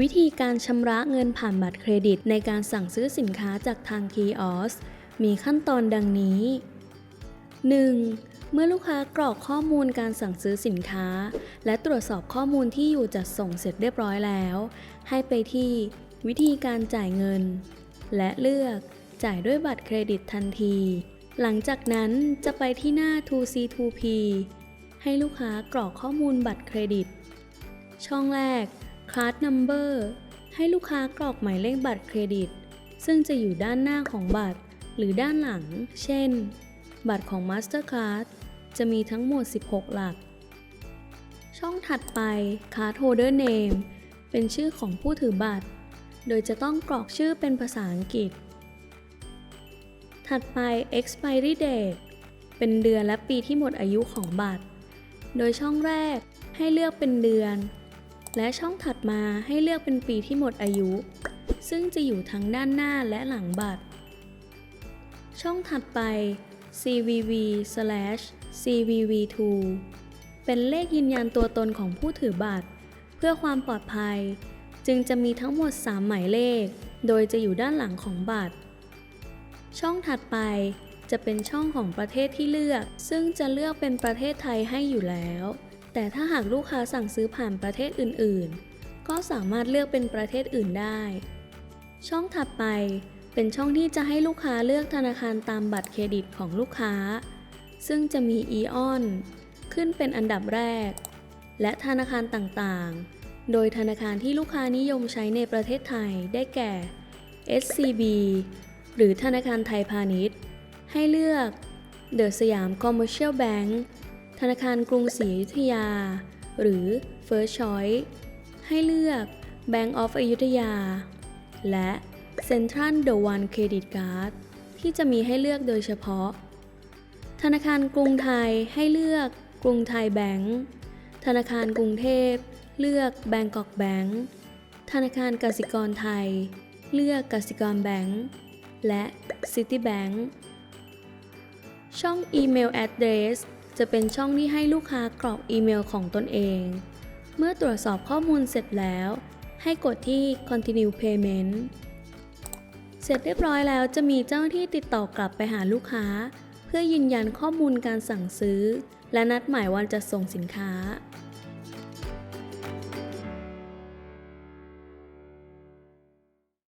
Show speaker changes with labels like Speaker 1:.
Speaker 1: วิธีการชำระเงินผ่านบัตรเครดิตในการสั่งซื้อสินค้าจากทางคีออสมีขั้นตอนดังนี้ 1. เมื่อลูกค้ากรอกข้อมูลการสั่งซื้อสินค้า และตรวจสอบข้อมูลที่อยู่จัดส่งเสร็จเรียบร้อยแล้ว ให้ไปที่วิธีการจ่ายเงิน และเลือกจ่ายด้วยบัตรเครดิตทันที หลังจากนั้นจะไปที่หน้า 2C2P ให้ลูกค้ากรอกข้อมูลบัตรเครดิต ช่องแรก Card Number ให้ลูกค้ากรอกหมายเลขบัตรเครดิต ซึ่งจะอยู่ด้านหน้าของบัตร หรือด้านหลัง เช่น บัตรของ Mastercard จะมีทั้งหมด 16 หลัก ช่องถัดไป Card Holder Name เป็นชื่อของผู้ถือบัตร โดยจะต้องกรอกชื่อเป็นภาษาอังกฤษ ถัดไป expiry date เป็นเดือนและปีที่หมดอายุของบัตร โดยช่องแรกให้เลือกเป็นเดือน และช่องถัดมาให้เลือกเป็นปีที่หมดอายุ ซึ่งจะอยู่ทั้งด้านหน้าและหลังบัตร ช่องถัดไป CVV CVV2 เป็นเลขยืนยันตัวตนของผู้ถือบัตร เพื่อความปลอดภัย จึงจะมีทั้งหมด 3 หมายเลข โดยจะอยู่ด้านหลังของบัตร ช่องถัดไปจะเป็นช่องของประเทศที่เลือก ซึ่งจะเลือกเป็นประเทศไทยให้อยู่แล้ว แต่ถ้าหากลูกค้าสั่งซื้อผ่านประเทศอื่นๆ ก็สามารถเลือกเป็นประเทศอื่นได้ ช่องถัดไปเป็นช่องที่จะให้ลูกค้าเลือกธนาคารตามบัตรเครดิตของลูกค้า ซึ่งจะมี EON ขึ้นเป็นอันดับแรก และธนาคารต่างๆ โดยธนาคารที่ลูกค้านิยมใช้ในประเทศไทยได้แก่ SCB หรือธนาคารไทยพาณิชย์ ให้เลือก The สยาม Commercial Bank ธนาคารกรุงศรีอยุธยา หรือ First Choice ให้เลือก Bank of อยุธยา และ Central The One Credit Card ที่จะมีให้เลือกโดยเฉพาะ ธนาคารกรุงไทยให้เลือกกรุงไทยแบงก์ธนาคารกรุงเทพ เลือกแบงกอกแบงก์ธนาคารกสิกรไทย เลือกกสิกรแบงก์และ Citibank ช่องอีเมล address จะเป็นช่องที่ให้ลูกค้ากรอกอีเมลของตนเอง เมื่อตรวจสอบข้อมูลเสร็จแล้ว ให้กดที่ continue payment เสร็จเรียบร้อยแล้วจะมีเจ้าหน้าที่ติดต่อกลับไปหาลูกค้า เพื่อยืนยันข้อมูลการสั่งซื้อ และนัดหมายวันจะส่งสินค้า